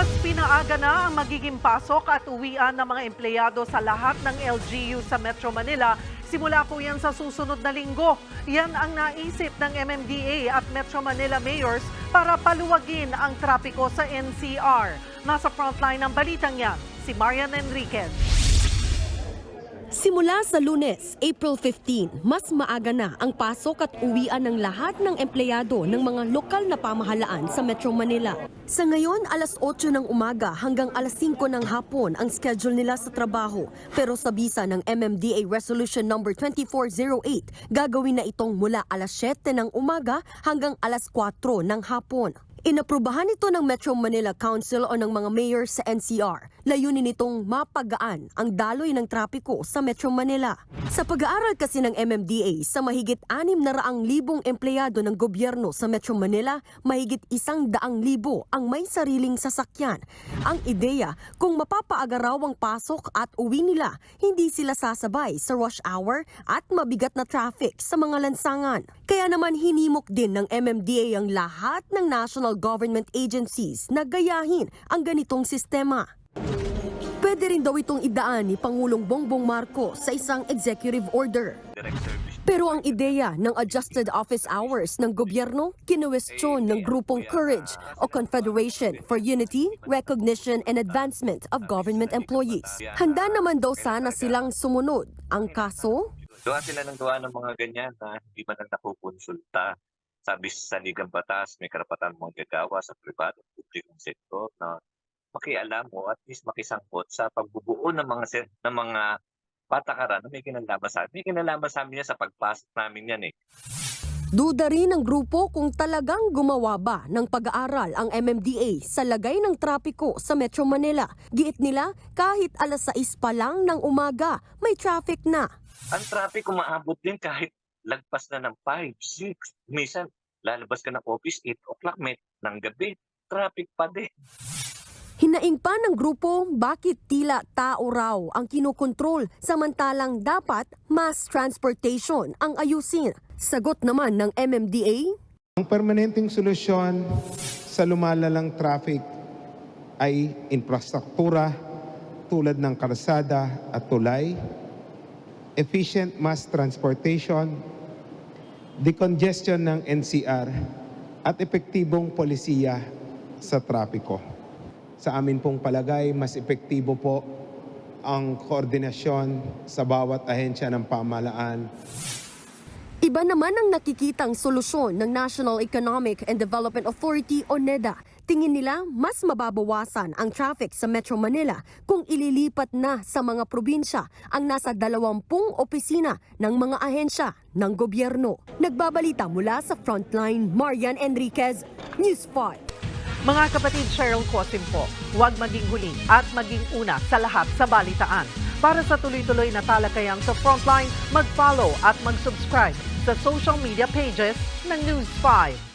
Mas pinaaga na ang magiging pasok at uwian ng mga empleyado sa lahat ng LGU sa Metro Manila. Simula po yan sa susunod na linggo. Yan ang naisip ng MMDA at Metro Manila Mayors para paluwagin ang trapiko sa NCR. Nasa frontline ng balitang yan, si Marian Enriquez. Simula sa lunes, April 15, mas maaga na ang pasok at uwian ng lahat ng empleyado ng mga lokal na pamahalaan sa Metro Manila. Sa ngayon, alas 8 ng umaga hanggang alas 5 ng hapon ang schedule nila sa trabaho. Pero sa bisa ng MMDA Resolution Number 2408, gagawin na itong mula alas 7 ng umaga hanggang alas 4 ng hapon. Inaprubahan ito ng Metro Manila Council o ng mga mayor sa NCR. Layunin nitong mapagaan ang daloy ng trapiko sa Metro Manila. Sa pag-aaral kasi ng MMDA sa mahigit 600,000 empleyado ng gobyerno sa Metro Manila, mahigit 100,000 ang may sariling sasakyan. Ang ideya, kung mapapaaga ang pasok at uwi nila, hindi sila sasabay sa rush hour at mabigat na traffic sa mga lansangan. Kaya naman hinimok din ng MMDA ang lahat ng national government agencies na gayahin ang ganitong sistema. Pwede rin daw itong idaan ni Pangulong Bongbong Marcos sa isang executive order. Pero ang ideya ng adjusted office hours ng gobyerno, kinuwestiyon ng grupong Courage o Confederation for Unity, Recognition and Advancement of Government Employees. Handa naman daw sana silang sumunod. Ang kaso, Gawa sila ng gawa ng mga ganyan na hindi man lang nakukonsulta. Sabi sa saligang batas, may karapatan mong gagawa sa pribado at publikong sektor na makialam mo at least makisangkot sa pagbubuo ng mga se- ng mga patakaran na may kinalaman sa amin. May kinalaman sa amin yan sa pagpasok namin yan eh. duda rin ng grupo kung talagang gumawa ba ng pag-aaral ang MMDA sa lagay ng trapiko sa Metro Manila. Giit nila, kahit alas 6 pa lang ng umaga, may traffic na. Ang traffic umaabot din kahit lagpas na ng 5, 6. Minsan, lalabas ka ng office 8 o'clock may ng gabi. Traffic pa din. Hinaing pa ng grupo bakit tila tao raw ang kinukontrol samantalang dapat mass transportation ang ayusin. Sagot naman ng MMDA, Ang permanenteng solusyon sa lumalalang traffic ay infrastruktura tulad ng kalsada at tulay, efficient mass transportation, decongestion ng NCR, at epektibong polisiya sa trapiko. Sa amin pong palagay, mas epektibo po ang koordinasyon sa bawat ahensya ng pamahalaan Iba naman ang nakikitang solusyon ng National Economic and Development Authority o NEDA. Tingin nila mas mababawasan ang traffic sa Metro Manila kung ililipat na sa mga probinsya ang nasa 20 opisina ng mga ahensya ng gobyerno. Nagbabalita mula sa Frontline, Marian Enriquez, News 5. Mga kapatid Cheryl Cosim po, huwag maging huli at maging una sa lahat sa balitaan. Para sa tuloy-tuloy na talakayang sa Frontline, mag-follow at mag-subscribe sa social media pages ng News 5.